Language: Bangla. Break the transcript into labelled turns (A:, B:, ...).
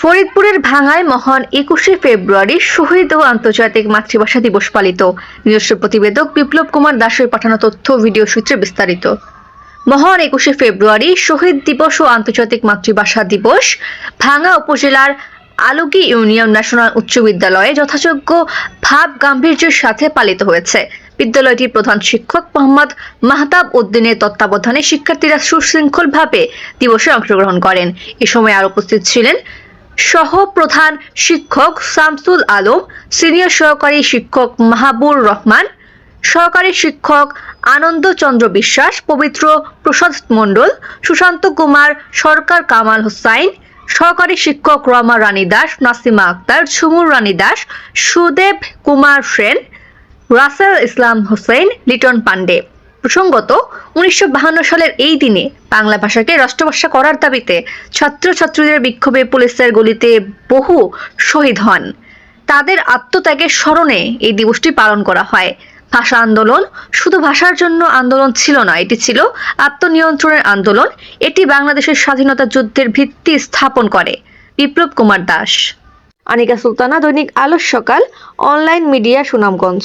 A: ফরিদপুরের ভাঙায় মহান একুশে ফেব্রুয়ারি শহীদ ও আন্তর্জাতিক মাতৃভাষা দিবস পালিত। নিজস্ব প্রতিবেদক বিপ্লব কুমার দাসের পাঠানো তথ্য ভিডিও সূত্রে বিস্তারিত। মহান একুশে ফেব্রুয়ারি শহীদ দিবস ও আন্তর্জাতিক মাতৃভাষা দিবস ভাঙ্গা উপজেলার আলুকি ইউনিয়ন ন্যাশনাল উচ্চ বিদ্যালয়ে যথাযোগ্য ভাব গাম্ভীর্যের সাথে পালিত হয়েছে। বিদ্যালয়টির প্রধান শিক্ষক মোহাম্মদ মাহতাব উদ্দিনের তত্ত্বাবধানে শিক্ষার্থীরা সুশৃঙ্খলভাবে দিবসে অংশগ্রহণ করেন। এ সময় আর উপস্থিত ছিলেন সহ প্রধান শিক্ষক শামসুল আলম, সিনিয়র সহকারী শিক্ষক মাহাবুর রহমান, সহকারী শিক্ষক আনন্দ চন্দ্র বিশ্বাস, পবিত্র প্রসাদ মণ্ডল, সুশান্ত কুমার, সরকার কামাল হোসাইন, সহকারী শিক্ষক রমা রানী দাস, নাসিমা আক্তার, ঝুমুর রানী দাস, সুদেব কুমার সেন, রাসেল ইসলাম হোসেন লিটন পান্ডে। প্রসঙ্গত, উনিশশো সালের এই দিনে বাংলা ভাষাকে রাষ্ট্রভাষা করার দাবিতে ছাত্রছাত্রীদের বিক্ষোভে পুলিশের গুলিতে বহু শহীদ হন। তাদের আত্মত্যাগের স্মরণে এই দিবসটি পালন করা হয়। ভাষা আন্দোলন শুধু ভাষার জন্য আন্দোলন ছিল না, এটি ছিল আত্মনিয়ন্ত্রণের আন্দোলন। এটি বাংলাদেশের স্বাধীনতা যুদ্ধের ভিত্তি স্থাপন করে। বিপ্লব কুমার দাস। আনিকা সুলতানা, দৈনিক আলোর সকাল, অনলাইন মিডিয়া সুনামগঞ্জ।